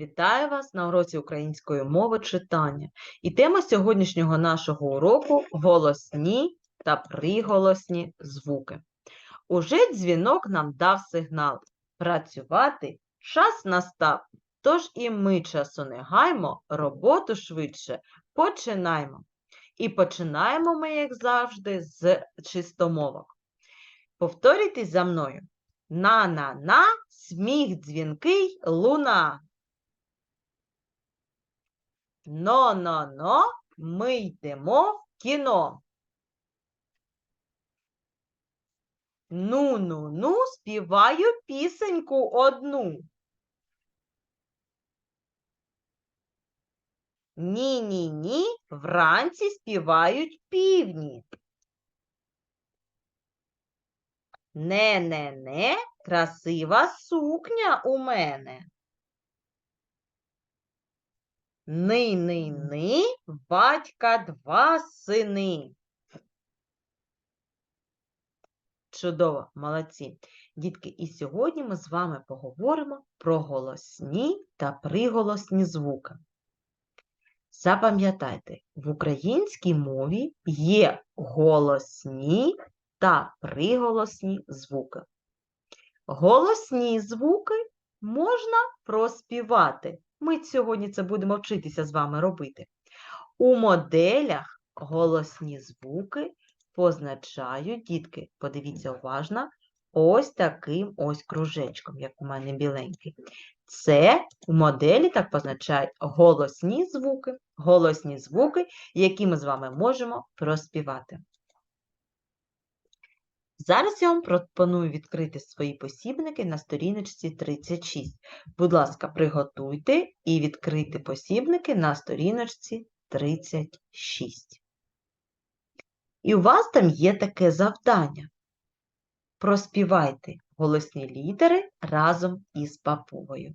Вітаю вас на уроці української мови читання. І тема сьогоднішнього нашого уроку голосні та приголосні звуки. Уже дзвінок нам дав сигнал. Працювати час настав. Тож і ми часу не гаймо, роботу швидше починаймо. І починаємо ми, як завжди, з чистомовок. Повторюйте за мною. На-на-на, сміх дзвінкий луна. Но-но-но, ми йдемо в кіно. Ну-ну-ну, співаю пісеньку одну. Ні-ні-ні, вранці співають півні. Не-не-не, красива сукня у мене. Ни-ни-ни, батька два сини. Чудово, молодці. Дітки, і сьогодні ми з вами поговоримо про голосні та приголосні звуки. Запам'ятайте, в українській мові є голосні та приголосні звуки. Голосні звуки можна проспівати. Ми сьогодні це будемо вчитися з вами робити. У моделях голосні звуки позначають, дітки, подивіться уважно, ось таким ось кружечком, як у мене біленький. Це у моделі так позначають голосні звуки, голосні звуки, які ми з вами можемо проспівати. Зараз я вам пропоную відкрити свої посібники на сторіночці 36. Будь ласка, приготуйте і відкрийте посібники на сторіночці 36. І у вас там є таке завдання. Проспівайте голосні літери разом із папугою.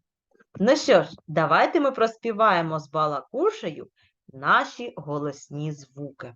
Ну що ж, давайте ми проспіваємо з балакушею наші голосні звуки.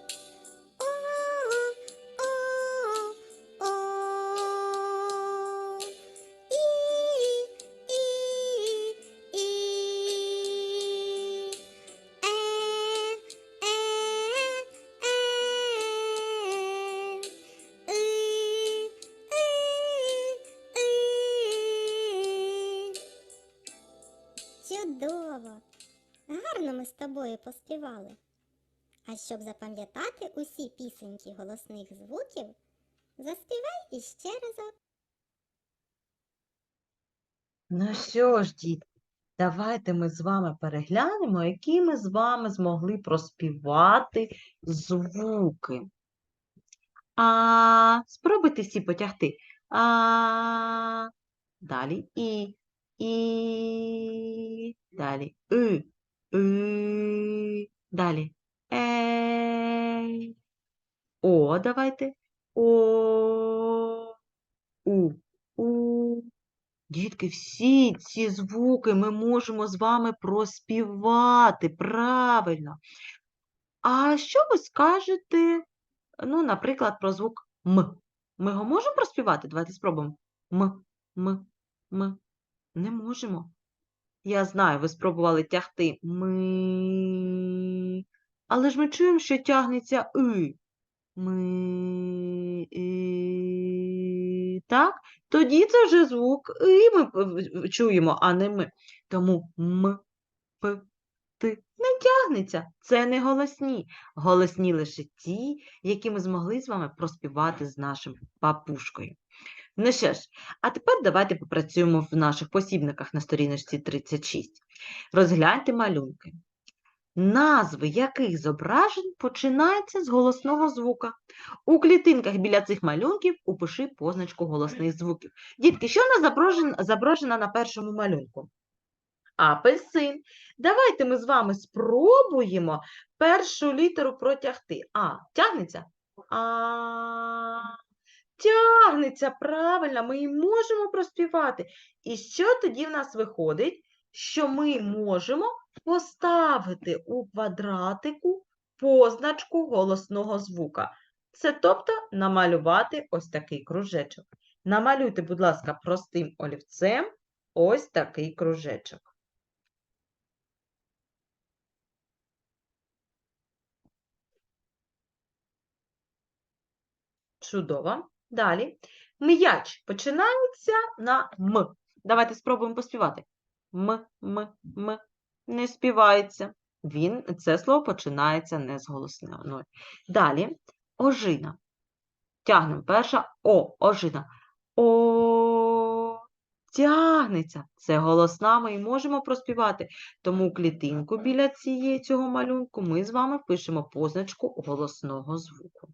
Тобою поспівали. А щоб запам'ятати усі пісеньки голосних звуків, заспівай іще разок. Ну що ж, дітки, давайте ми з вами переглянемо, які ми з вами змогли проспівати звуки. А, спробуйте всі потягти. А, далі і, і, далі и, и, далі е, о, давайте, о, у, у. Дітки, всі ці звуки ми можемо з вами проспівати правильно. А що ви скажете, ну, наприклад, про звук М? Ми його можемо проспівати? Давайте спробуємо. М, М, М. Не можемо. Я знаю, ви спробували тягти ми. Але ж ми чуємо, що тягнеться и. Ми. І... Так? Тоді це вже звук и ми чуємо, а не ми. Тому м, п, ти не тягнеться. Це не голосні. Голосні лише ті, які ми змогли з вами проспівати з нашим папушкою. Ну що ж, а тепер давайте попрацюємо в наших посібниках на сторіночці 36. Розгляньте малюнки. Назви яких зображень починаються з голосного звука. У клітинках біля цих малюнків упиши позначку голосних звуків. Дітки, що в нас зображено на першому малюнку? Апельсин. Давайте ми з вами спробуємо першу літеру протягти. А, тягнеться? А. Тягнеться, правильно, ми її можемо проспівати. І що тоді в нас виходить? Що ми можемо поставити у квадратику позначку голосного звука. Це тобто намалювати ось такий кружечок. Намалюйте, будь ласка, простим олівцем ось такий кружечок. Чудово. Далі. М'яч починається на М. Давайте спробуємо поспівати. М, М, М. Не співається. Він, це слово починається не з голосною. Далі. Ожина. Тягнемо. Перша О. Ожина. О. Тягнеться. Це голосна, ми і можемо проспівати. Тому клітинку біля цієї цього малюнку ми з вами пишемо позначку голосного звуку.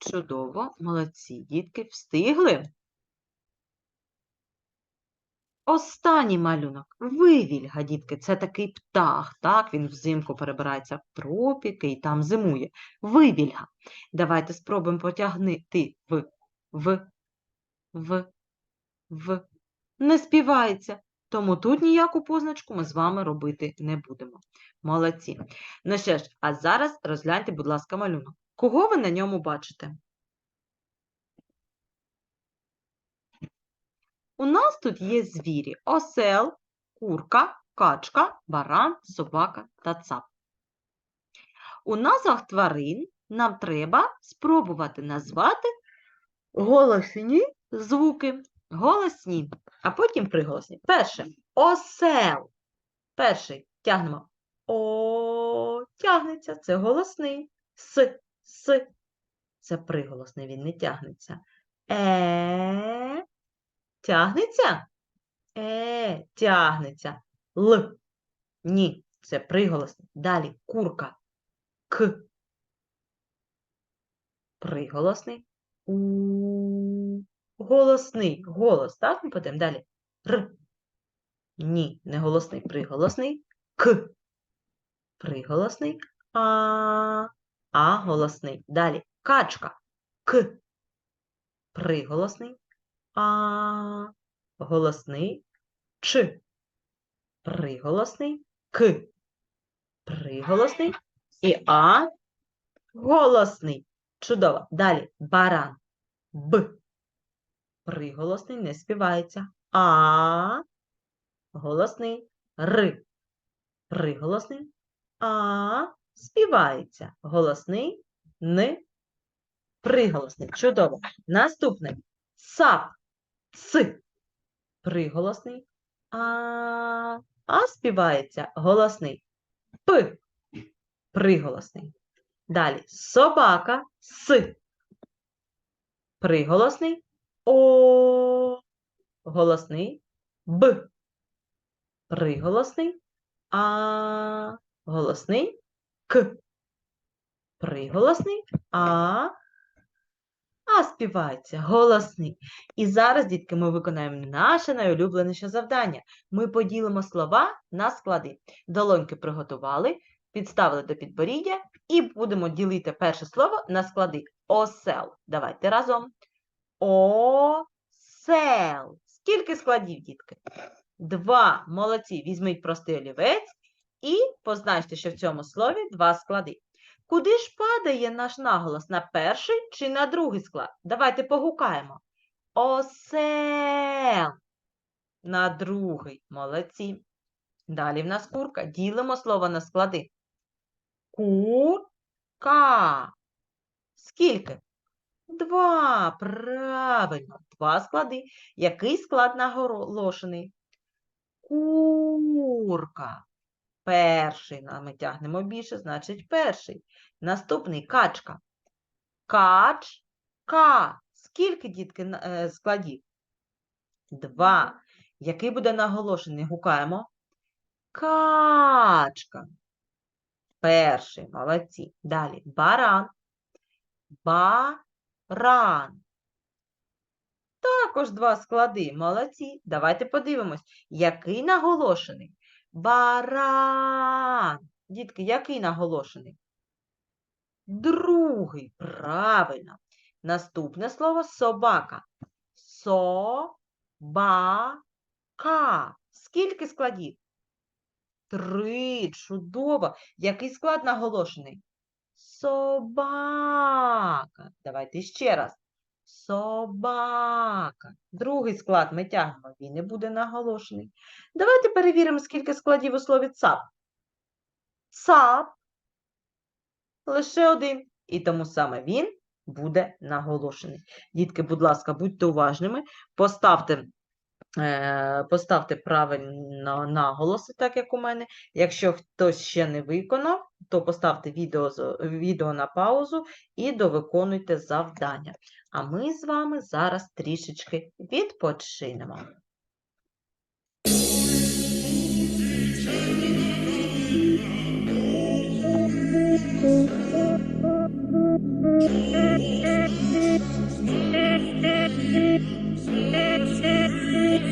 Чудово, молодці, дітки, встигли. Останній малюнок. Вивільга, дітки, це такий птах, так? Він взимку перебирається в тропіки і там зимує. Вивільга. Давайте спробуємо потягнути в, в, в, в. Не співається. Тому тут ніяку позначку ми з вами робити не будемо. Молодці. Ну що ж, а зараз розгляньте, будь ласка, малюнок. Кого ви на ньому бачите? У нас тут є звірі: осел, курка, качка, баран, собака та цап. У назвах тварин нам треба спробувати назвати голосні звуки. Голосні, а потім приголосні. Перше осел. Перший тягнемо О, тягнеться, це голосний. С, С. Це приголосний, він не тягнеться. Е, Тягнеться? Е, тягнеться. Л. Ні, це приголосний. Далі курка. К. Приголосний. У. Голосний. Голос, так? Ми подемо далі. Р. Ні, не голосний. Приголосний. К. Приголосний. А. А голосний. Далі. Качка. К. Приголосний. А. Голосний. Ч. Приголосний. К. Приголосний. І А. Голосний. Чудово. Далі. Баран. Б. Приголосний не співається. А. Голосний. Р. Приголосний. А. Співається. Голосний. Н. Приголосний. Чудово. Наступний. Сап. С. Приголосний. А. А співається. Голосний. П. Приголосний. Далі. Собака. С. Приголосний. О. Голосний. Б. Приголосний. А. Голосний. К. Приголосний. А. А співається голосний. І зараз, дітки, ми виконаємо наше найулюбленіше завдання. Ми поділимо слова на склади. Долоньки приготували, підставили до підборіддя і будемо ділити перше слово на склади. Осел. Давайте разом. Осел. Скільки складів, дітки? Два. Молодці. Візьміть простий олівець і позначте, що в цьому слові два склади. Куди ж падає наш наголос? На перший чи на другий склад? Давайте погукаємо. Осел. На другий. Молодці. Далі в нас курка. Ділимо слово на склади. Курка. Скільки? Два. Правильно. Два склади. Який склад наголошений? Курка. Перший. на- Ми тягнемо більше, значить перший. Наступний качка. Качка. Скільки, дітки, е, складів? Два. Який буде наголошений? Гукаємо. Качка. Перший. Молодці. Далі. Баран. Баран. Також два склади. Молодці. Давайте подивимось, який наголошений? Баран. Дітки, який наголошений? Другий. Правильно. Наступне слово собака. Собака. Скільки складів? Три. Чудово. Який склад наголошений? Собака. Давайте ще раз. Собака. Другий склад ми тягнемо, він не буде наголошений. Давайте перевіримо, скільки складів у слові цап. Цап. Лише один. І тому саме він буде наголошений. Дітки, будь ласка, будьте уважними. Поставте, поставте правильно наголоси, так як у мене. Якщо хтось ще не виконав, то поставте відео, відео на паузу і довиконуйте завдання. А ми з вами зараз трішечки відпочинемо.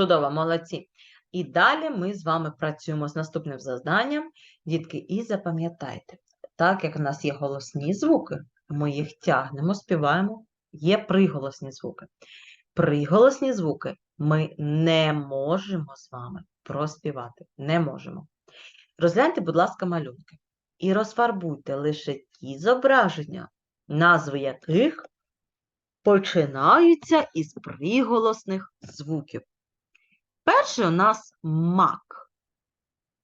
Чудово, молодці. І далі ми з вами працюємо з наступним завданням. Дітки, і запам'ятайте, так як в нас є голосні звуки, ми їх тягнемо, співаємо, є приголосні звуки. Приголосні звуки ми не можемо з вами проспівати. Не можемо. Розгляньте, будь ласка, малюнки. І розфарбуйте лише ті зображення, назви яких починаються із приголосних звуків. Перший у нас мак.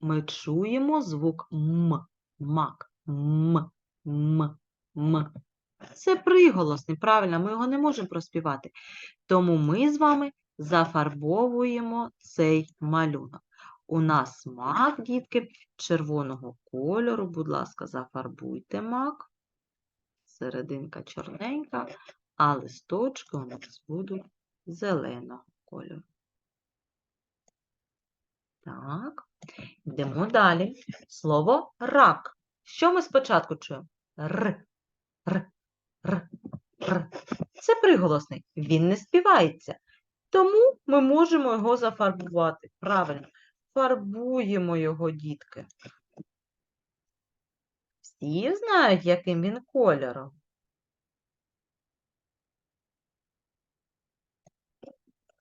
Ми чуємо звук м. Мак. М. М. М. Це приголосний, правильно, ми його не можемо проспівати. Тому ми з вами зафарбовуємо цей малюнок. У нас мак, дітки, червоного кольору. Будь ласка, зафарбуйте мак. Серединка чорненька, а листочки у нас будуть зеленого кольору. Так, йдемо далі. Слово рак. Що ми спочатку чуємо? Р, р, р, р. Це приголосний, він не співається. Тому ми можемо його зафарбувати. Правильно, фарбуємо його, дітки. Всі знають, яким він кольором.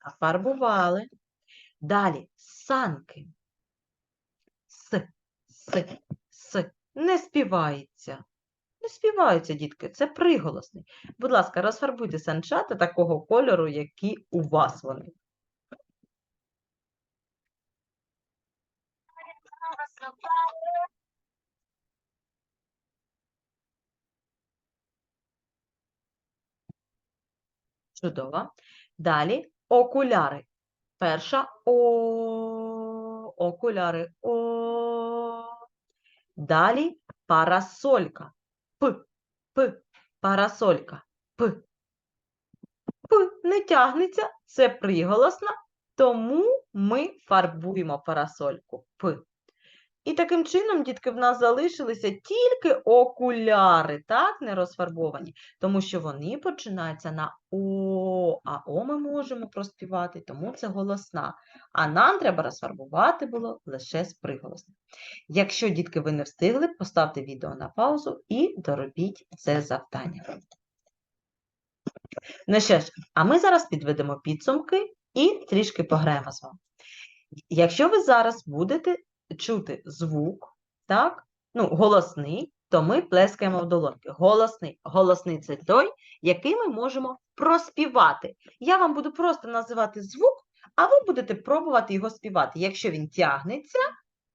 Зафарбували. Далі санки. С, с, с. Не співається. Не співаються, дітки, це приголосний. Будь ласка, розфарбуйте санчата такого кольору, які у вас вони. Чудово. Далі окуляри. Перша О. Окуляри О. Далі парасолька. П. П. Парасолька. П. П не тягнеться це приголосна, тому ми фарбуємо парасольку П. І таким чином, дітки, в нас залишилися тільки окуляри, так, не розфарбовані, тому що вони починаються на О, а О ми можемо проспівати, тому це голосна. А нам треба розфарбувати було лише з приголосним. Якщо, дітки, ви не встигли, поставте відео на паузу і доробіть це завдання. Ну що ж, а ми зараз підведемо підсумки і трішки пограємо з вами. Якщо ви зараз будете чути звук, так, ну, голосний, то ми плескаємо в долоньки. Голосний. Голосний це той, який ми можемо проспівати. Я вам буду просто називати звук, а ви будете пробувати його співати. Якщо він тягнеться,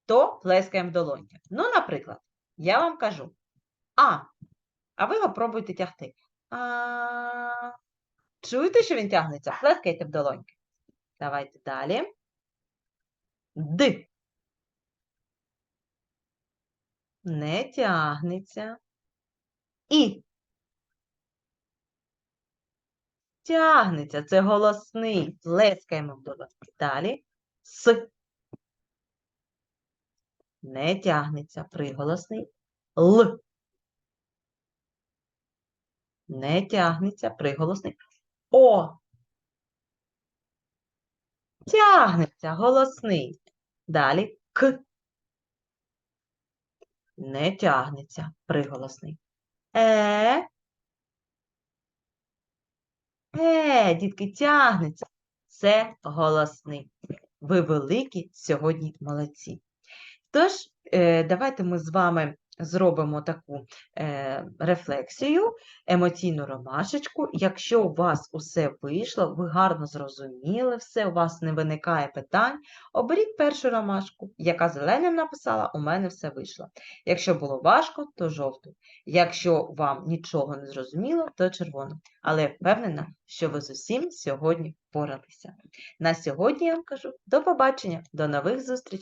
то плескаємо в долоньки. Ну, наприклад, я вам кажу А, а ви його пробуйте тягти. А... Чуєте, що він тягнеться? Плескайте в долоньки. Давайте далі. Д. Не тягнеться. І. Тягнеться. Це голосний. Плескаємо в долоньки. Далі. С. Не тягнеться. Приголосний. Л. Не тягнеться. Приголосний. О. Тягнеться. Голосний. Далі. К. Не тягнеться. Приголосний. Е. Е, дітки, тягнеться. Це голосний. Ви великі сьогодні молодці. Тож, е, давайте ми з вами зробимо таку е, рефлексію, емоційну ромашечку. Якщо у вас усе вийшло, ви гарно зрозуміли все, у вас не виникає питань, оберіть першу ромашку, яка зеленим написала, у мене все вийшло. Якщо було важко, то жовту. Якщо вам нічого не зрозуміло, то червону. Але впевнена, що ви з усім сьогодні впоралися. На сьогодні я вам кажу до побачення, до нових зустрічей.